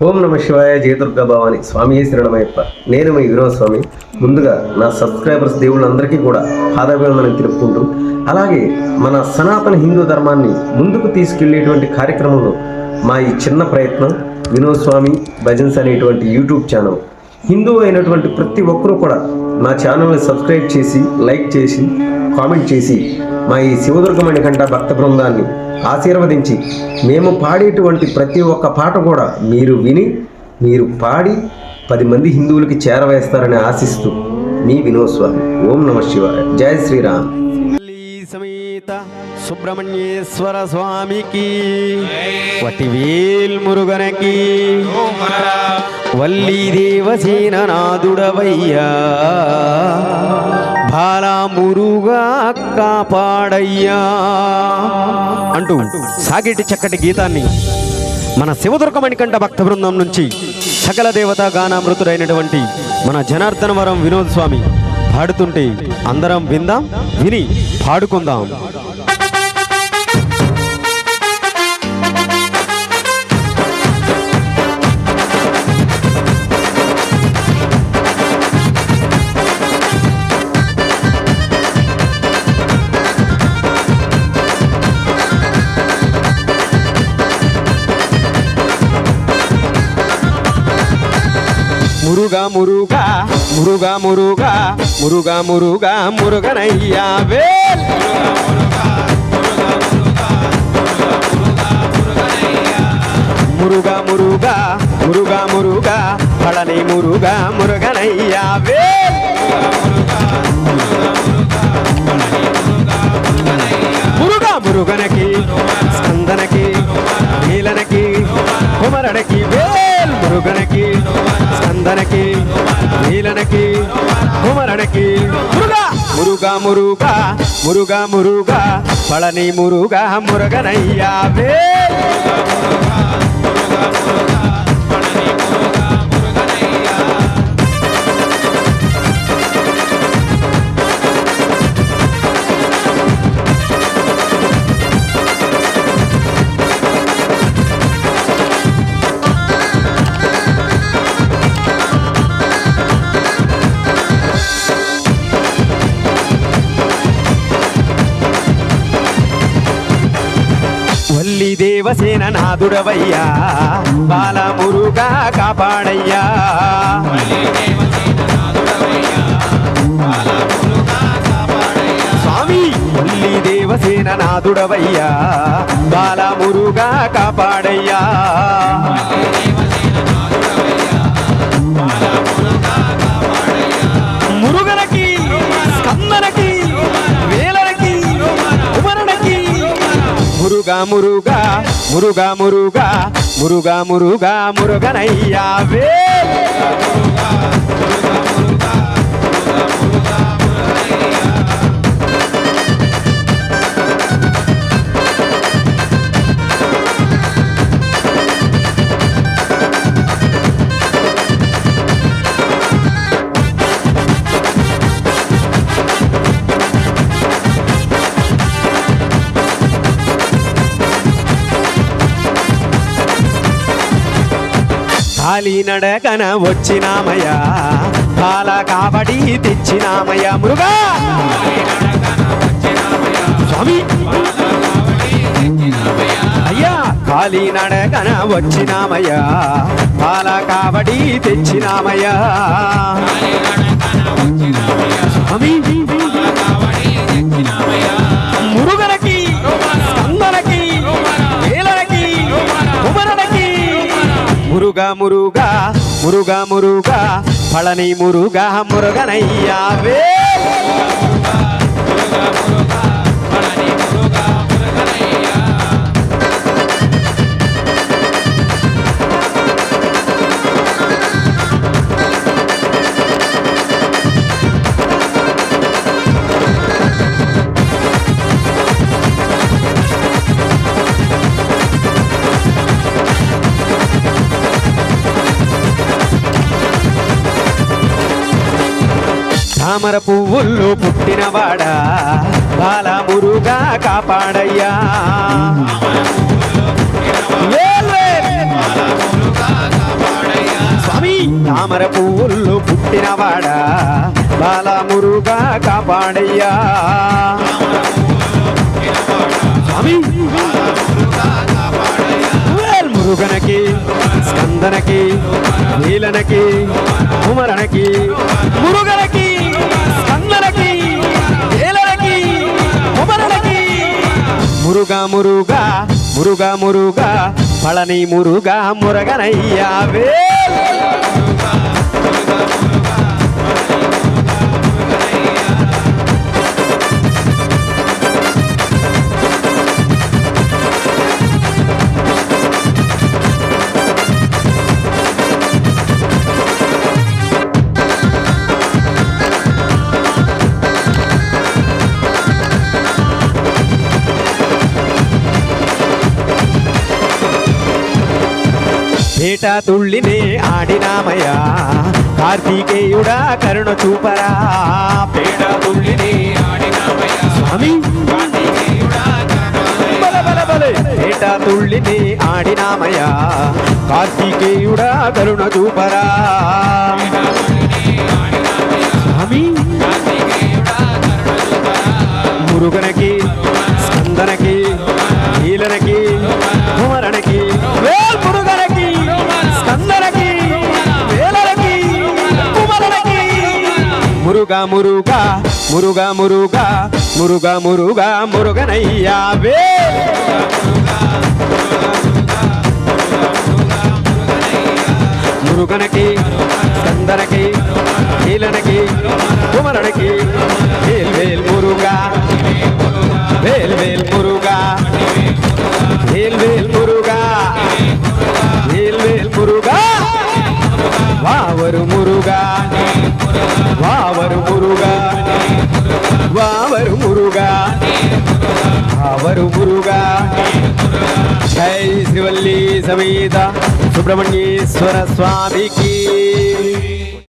ఓం నమ శివాయ జయదుర్గా భవాని. స్వామి శరణమయ్యప్ప. నేను మీ వినోద్ స్వామి ముందుగా నా సబ్స్క్రైబర్స్ దేవుళ్ళందరికీ కూడా పాదాభివందనం తెలుపుకుంటూ అలాగే మన సనాతన హిందూ ధర్మాన్ని ముందుకు తీసుకెళ్ళేటువంటి కార్యక్రమంలో మా ఈ చిన్న ప్రయత్నం వినోద్ స్వామి భజన్స్ అనేటువంటి యూట్యూబ్ ఛానల్. హిందూ అయినటువంటి ప్రతి ఒక్కరూ కూడా నా ఛానల్ని సబ్స్క్రైబ్ చేసి లైక్ చేసి కామెంట్ చేసి మా ఈ శివదుర్గమణి కంట భక్త బృందాన్ని ఆశీర్వదించి మేము పాడేటువంటి ప్రతి ఒక్క పాట కూడా మీరు విని మీరు పాడి పది మంది హిందువులకి చేరవేస్తారని ఆశిస్తూ మీ వినోద్ స్వామి ఓం నమ శివాయ. జయ శ్రీరామ్. సమేత సుబ్రహ్మణ్యేశ్వర స్వామికి వటివేల్ మురుగనకి వల్లి దేవసేన నాదుడవయ్యా బాలా మురుగా కాపాడయ్యా. అంటూ సాగిటి చక్కటి గీతాన్ని మన శివదుర్గమణికంఠ భక్త బృందం నుంచి సకల దేవత గానామృతుడైనటువంటి మన జనార్దన వరం వినోద్ స్వామి పాడుతుంటే అందరం విందాం విని పాడుకుందాం. మురుగా మురుగా మురుగా మురుగా మురుగా మురుగా మురుగనయ్యా వేల్ మురుగా మురుగా మురుగా మురుగా పళని మురుగా మురుగనయ్యా వేల్ నీలనకి కుమరణకి మురుగా! మురుగా మురుగా! మురుగా మురుగా! పళని మురుగా మురుగనయ్యా. దేవసేన నాదుడవయ్యా బాల మురుగా కాపాడయ్యా. స్వామి వల్లి దేవసేన నాదుడవయ్యా బాల మురుగా కాపాడయ్యా. మురుగా మురుగా మురుగా మురుగా మురుగా మురుగా మురుగనయ్యావే. వే కాలి నడకన వచ్చినామయ్యా. బాల కాబడి తెచ్చినామయ్యా. మురుగా! స్వామి! అయ్యా కాలి నడకన వచ్చినామయ్యా. బాల కాబడి తెచ్చినామయ్యా. స్వామి! మురుగా మురుగా మురుగా మురుగా పళని మురుగా మురుగనయ్యా. తామర పువ్వుల్లో పుట్టినవాడా బాల మురుగా కాపాడయ్యా. స్వామి తామర పువ్వుల్లో పుట్టినవాడా బాల మురుగా కాపాడయ్యా. స్వామి మురుగనకి స్కందనకి నీలనకి కుమరణకి మురుగనకి. మురుగా మురుగా మురుగా మురుగా పళని మురుగా మురగనయ్యావే పేట తుళ్ళినే ఆడినామయ్యా? కార్తీకేయుడా కరుణ చూపరా? పేట తుళ్ళినే స్వామి! బలే. పేట తుళ్ళిని ఆడినామయ్యా? కార్తీకేయుడా కరుణ చూపరా? స్వామి! మురుగనకి మురుగా మురుగా మురుగా మురుగా మురుగా మురుగా మురుగనయ్యా మురుగనకి స్కందనకి నీలనకి కుమరణకి సమేత సుబ్రహ్మణ్యేశ్వర స్వామికి.